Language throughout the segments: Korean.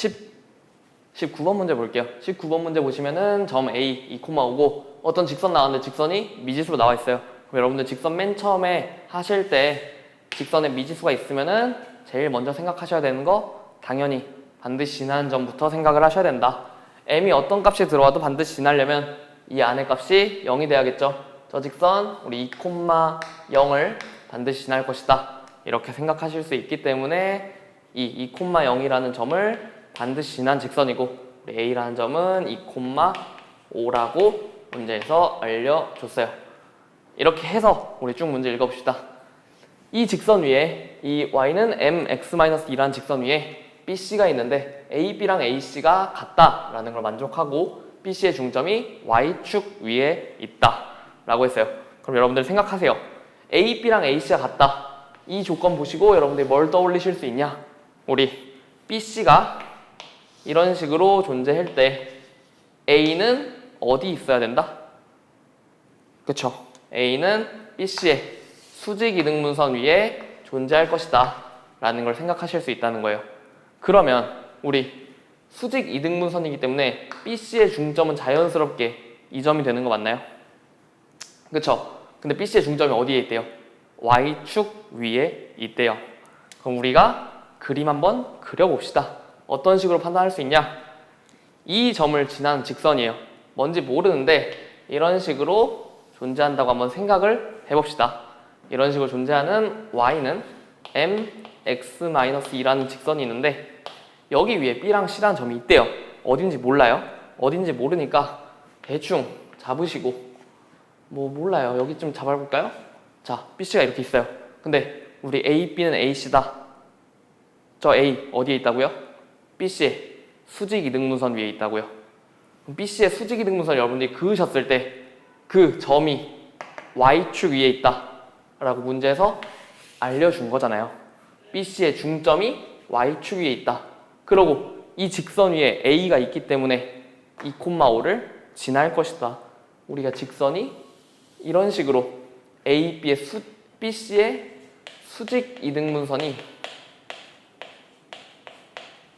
10, 19번 문제 볼게요. 19번 문제 보시면은 점 A 2,5고 어떤 직선 나왔는데 직선이 미지수로 나와 있어요. 그럼 여러분들 직선 맨 처음에 하실 때 직선에 미지수가 있으면은 제일 먼저 생각하셔야 되는 거 당연히 반드시 지나는 점부터 생각을 하셔야 된다. m이 어떤 값이 들어와도 반드시 지나려면 이 안의 값이 0이 돼야겠죠. 저 직선 우리 2,0을 반드시 지날 것이다. 이렇게 생각하실 수 있기 때문에 이 2,0이라는 점을 반드시 지난 직선이고 우리 a라는 점은 2,5라고 문제에서 알려줬어요. 이렇게 해서 우리 쭉 문제 읽어봅시다. 이 직선 위에 이 y는 mx-2라는 직선 위에 BC가 있는데 AB랑 AC가 같다라는 걸 만족하고 BC의 중점이 y축 위에 있다라고 했어요. 그럼 여러분들 생각하세요. AB랑 AC가 같다. 이 조건 보시고 여러분들이 뭘 떠올리실 수 있냐? 우리 BC가 이런 식으로 존재할 때 A는 어디 있어야 된다? 그쵸? A는 BC의 수직 이등분선 위에 존재할 것이다 라는 걸 생각하실 수 있다는 거예요. 그러면 우리 수직 이등분선이기 때문에 BC의 중점은 자연스럽게 이 점이 되는 거 맞나요? 그쵸? 근데 BC의 중점이 어디에 있대요? Y축 위에 있대요. 그럼 우리가 그림 한번 그려봅시다. 어떤 식으로 판단할 수 있냐? 이 점을 지난 직선이에요. 뭔지 모르는데 이런 식으로 존재한다고 한번 생각을 해봅시다. 이런 식으로 존재하는 y는 mx-2라는 직선이 있는데 여기 위에 b랑 c라는 점이 있대요. 어딘지 몰라요. 어딘지 모르니까 대충 잡으시고 뭐 몰라요. 여기 좀 잡아볼까요? 자, bc가 이렇게 있어요. 근데 우리 a, b는 ac다. 저 a 어디에 있다고요? Bc의 수직 이등분선 위에 있다고요. 그럼 bc의 수직 이등분선 여러분들이 그으셨을 때 그 점이 y축 위에 있다 라고 문제에서 알려준 거잖아요. bc의 중점이 y축 위에 있다. 그러고 이 직선 위에 a가 있기 때문에 2,5를 지날 것이다. 우리가 직선이 이런 식으로 a, b의 수, bc의 수직 이등분선이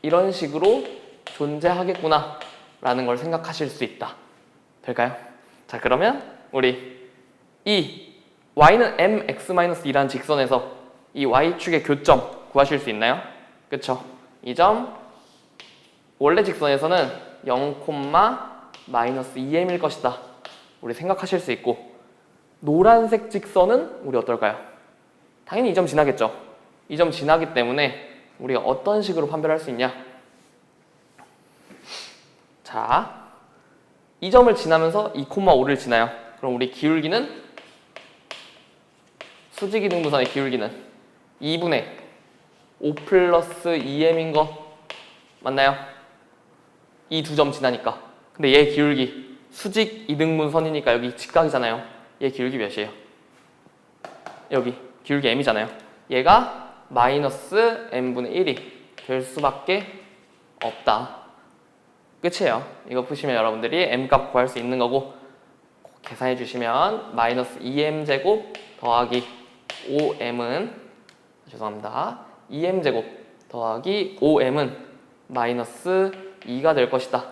이런 식으로 존재하겠구나 라는 걸 생각하실 수 있다. 될까요? 자 그러면 우리 이 y는 mx-2라는 직선에서 이 y축의 교점 구하실 수 있나요? 그쵸? 이 점 원래 직선에서는 0, 마이너스 2m일 것이다. 우리 생각하실 수 있고 노란색 직선은 우리 어떨까요? 당연히 이 점 지나겠죠. 이 점 지나기 때문에 우리가 어떤 식으로 판별할 수 있냐? 자, 이 점을 지나면서 2,5를 지나요. 그럼 우리 기울기는 수직이 등분선의 기울기는 2분의 5 플러스 2m인 거 맞나요? 이 두 점 지나니까. 근데 얘 기울기 수직 이등분선이니까 여기 직각이잖아요. 얘 기울기 몇이에요? 여기 기울기 m이잖아요. 얘가 마이너스 m분의 1이 될 수밖에 없다. 끝이에요. 이거 보시면 여러분들이 m값 구할 수 있는 거고 계산해 주시면 마이너스 2m 제곱 더하기 5m은 죄송합니다. 2m 제곱 더하기 5m은 마이너스 2가 될 것이다.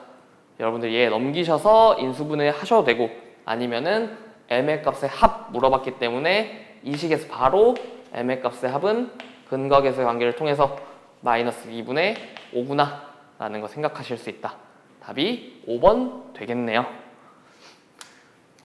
여러분들 얘 넘기셔서 인수분해 하셔도 되고 아니면은 m의 값의 합 물어봤기 때문에 이 식에서 바로 m의 값의 합은 근각에서의 관계를 통해서 마이너스 2분의 5구나 라는 거 생각하실 수 있다. 답이 5번 되겠네요.